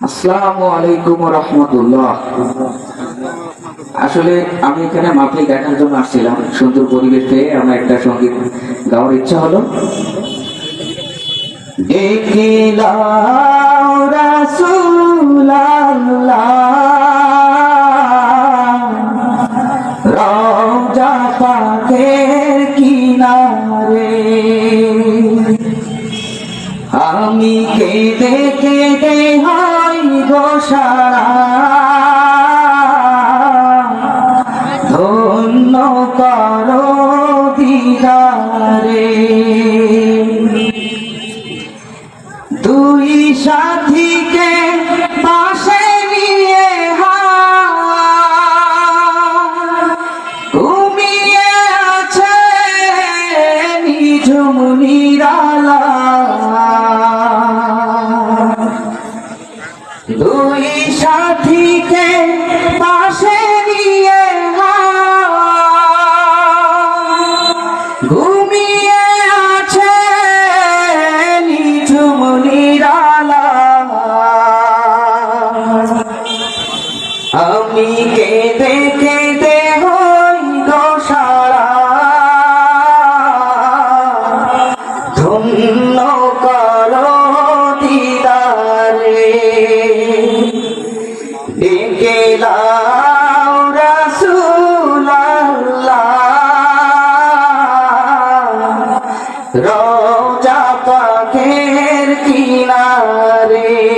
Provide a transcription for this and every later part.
আসসালামু আলাইকুম রহমতুল্লাহ। আসলে আমি এখানে মাহফিল দেখার জন্য আসছিলাম, সুন্দর পরিবেশ পেয়ে আমার একটা সংগীত গাওয়ার ইচ্ছা হলো। আমি কেঁদে কেঁদে হাই করো দিদারে দুই সাথীকে পাশে নিয়ে ঘুমিয়ে আছে নিঝুম নিরালা দুই সাথীকে ধন্য করো দিদারে ডেকে লাও রাসূলাল্লাহ কিনারে।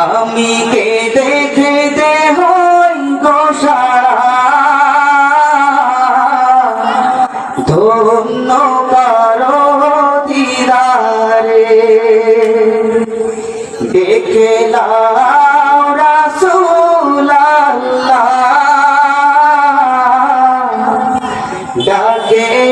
আমি কেঁদে কেঁদে হই গোসারা ধন্য কারও দিদারে রাসূলাল্লাহ। ডাকে